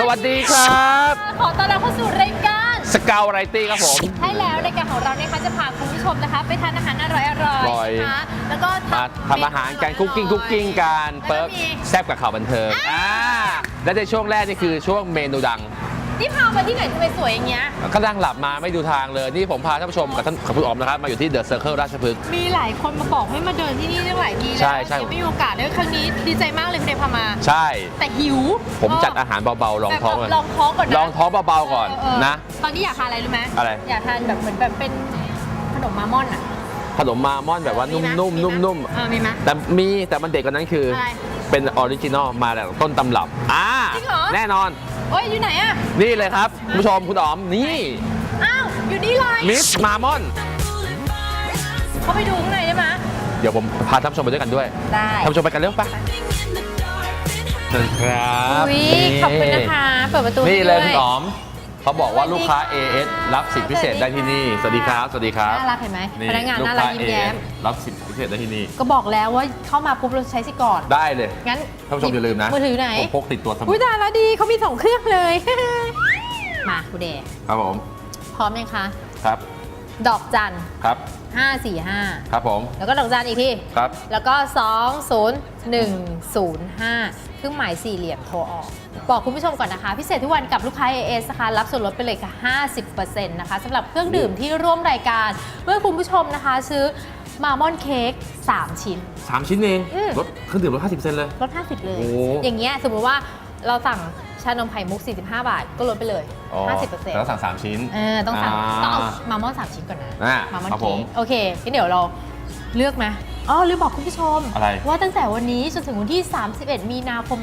สวัสดีครับ ขอต้อนรับเข้าสู่รายการสกาวไรตี้ครับผม ใช่แล้วรายการของเราเนี่ยคะจะพาคุณผู้ชมนะคะ ไปทานอาหารอร่อยอร่ๆอยนะคะแล้วก็มาทำอาหารกันคุกกิ้งคุกกิ้งกันเปิเปิดร์กแซบกับข่าวบันเทิงอ่าและในช่วงแรกนี่คือช่วงเมนูดัง นี่พามาที่ไหนทำไมสวยอย่างเงี้ย ก็นั่งหลับมาไม่ดูทางเลยนี่ผมพาท่านผู้ชมกับท่านกับคุณอ๋อมนะครับมาอยู่ที่เดอะเซอร์เคิลราชพฤกษ์ มีหลายคนมาบอกให้มาเดินที่นี่ตั้งหลายทีแล้วใช่ใช่ ยังไม่มีโอกาสเลยครั้งนี้ดีใจมากเลยคุณเดพามา ใช่ แต่หิวผมจัดอาหารเบาๆลองท้องแบก่อบนลองท้องก่อนนะลองท้องเบาๆก่อนเเนะ ตอนนี้อยากทานอะไรรู้ไหมอะไร อยากทานแบบเหมือนแบบเป็นขนมมาม่อนอะขนมมามอนแบบว่านุ่มๆนุ่มเออมีไหมๆแต่มีแต่มันเด็กกว่านั้นคืออะไรเป็นออริจินอลมาจากต้นตำรับอ่าจริงเหรอ แน่นอน โอ้ยอยู่ไหนอะนี่เลยครับคุณผู้ชมคุณอ๋อมนี่อ้าวอยู่นี่เลยมิสมามอนเข้าไปดูข้างในได้ไหมเดี๋ยวผมพาท่านผู้ชมไปด้วยกันด้วยได้ท่านผู้ชมไปกันเร็วปะเชิญครับ อุ้ยขอบคุณนะคะ เปิดประตูนี่เลยให้คุณด้ว อ๋อม เขาบอกว่าลูกค้า AS รับสิทธิพิเศษได้ที่นี่ สวัสดีครับ สวัสดีครับน่ารักเห็นไหมนี่พนักงานลูกน่ารักค้ายิ้มแย้ม AS รับสิทธิพิเศษได้ที่นี่ ก็บอกแล้วว่าเข้ามาปุ๊บเราใช้สิก่อน ได้เลย งั้นท่านผู้ชมอย่าลืมนะ มือถือไหนผมพกติดตัวเสมอุ้ยอตายแล้วดีเขามีสองเครื่องเลย มาคุณเดย์ครับผม พร้อมยังคะ ครับ ดอกจันครับ545 ครับผมแล้วก็ดอกจันอีกทีครับ แล้วก็ 20105 เครื่องหมายสี่เหลี่ยมโทรออก บอกคุณผู้ชมก่อนนะคะ พิเศษทุกวันกับลูกค้า AS นะคะรับส่วนลดไปเลยค่ะ 50%นะคะสำหรับเครื่องดื่มที่ร่วมรายการ เมื่อคุณผู้ชมนะคะซื้อมามอนเค้ก3 ชิ้น สามชิ้นเองอืม ลดเครื่องดื่มลด50%เลย ลด 50 เลย โอ้อย่างเงี้ยสมมติว่าเราสั่งชานมไข่มุก 45 บาท ก็ลดไปเลยอ๋อ50%แต่ต้องสั่งสามชิ้น เออต้องสั่งอ่า ต้องเอา มามอนสามชิ้นก่อนนะอ่ามามอนครับผเค้ม กโอเคงั้นเดี๋ยวเราเลือกไหมอ๋อลืมบอกคุณผู้ชม อะไร ว่าตั้งแต่วันนี้จนถึงวันที่ 31 มีนาคม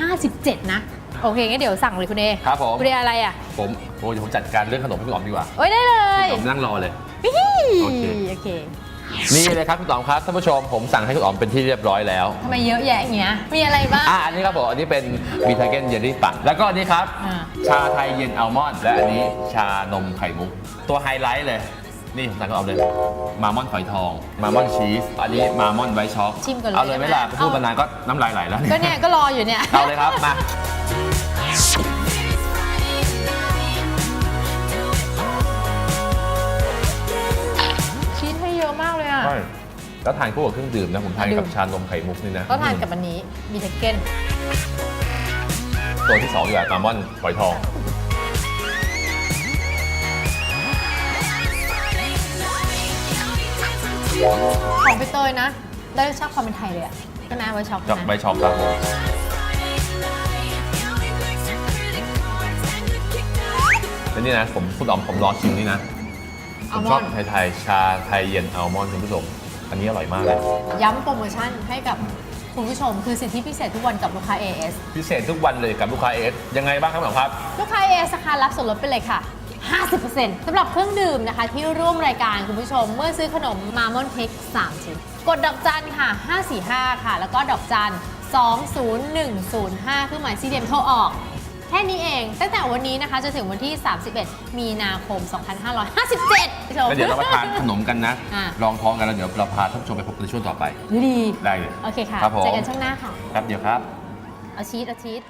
2557 นะ โอเคงั้นเดี๋ยวสั่งเลยคุณเอครับผม คุณเออะไรอะผมโอ้ยเดี๋ยวผมจัดการเรื่องขนมให้คุณอ๋อมดีกว่าโอ้ยได้เลย ผมนั่งรอเลยวิฮีโอเค โอเค นี่เลยครับคุณอ๋อมครับท่านผู้ชมผมสั่งให้คุณอ๋อมเป็นที่เรียบร้อยแล้ว ทำไมเยอะแยะอย่างเงี้ย มีอะไรบ้าง อะอันนี้ครับผมอันนี้เป็นบีทาเกนเยลลี่ปั่นแล้วก็อันนี้ครับ อ่า ชาไทยเย็นอัลมอนด์และอันนี้ชานมไข่มุก ตัวไฮไลท์เลย นี่ผมสั่งก็เอาเลย มามอนฝอยทอง มามอนชีส อันนี้มามอนไวท์ช็อกชิมก่อนเลยเอาเลยไหมล่ะได้ไหม พูดมานานก็น้ำลายไหลแล้วก็เนี่ยก็รออยู่เนี่ย เอาเลยครับมา แล้วทานคู่กับเครื่องดื่มนะผมทานดื่กับมชานมไข่มุกนี่นะก็ทานกับอันนี้มีเทคเก้นตัวที่สองดีกว่ามามอนฝอยทองของพี่เตยนะ ได้รสชาติความเป็นไทยเลยอะใช่ไหมไวท์ช็อกกับนะไวท์ช็อกครับผมแล้วนี่นะผมคุณอ๋อมผมรอชิมนี่นะผมชอบไทยๆชาไทยเย็นอัลมอนด์คุณผู้ชม อันนี้อร่อยมากเลยย้ำโปรโมชั่นให้กับคุณผู้ชม คือสิทธิพิเศษทุกวันกับลูกค้า AS พิเศษทุกวันเลยกับลูกค้าเอสยังไงบ้างครับหมอครับ ลูกค้า AS นะคะรับส่วนลดไปเลยค่ะ 50%สำหรับเครื่องดื่มนะคะ ที่ร่วมรายการคุณผู้ชม เมื่อซื้อขนมมามอนเค้ก3ชิ้นกดดอกจันค่ะ 545 ค่ะ แล้วก็ดอกจัน 20105เครื่องหมายสี่เหลี่ยมโทรออก แค่นี้เอง ตั้งแต่วันนี้นะคะจนถึงวันที่ 31 มีนาคม 2557ผู้ชม แล้วเดี๋ยวเรามาทานขนมกันนะ อะ ลองท้องกันแล้วเดี๋ยวเราพาท่านผู้ชมไปพบกันในช่วงต่อไป ดี ได้เลย โอเคค่ะ ครับผม เจอกันช่วงหน้าค่ะ ครับเดี๋ยวครับ เอาชีสเอาชีส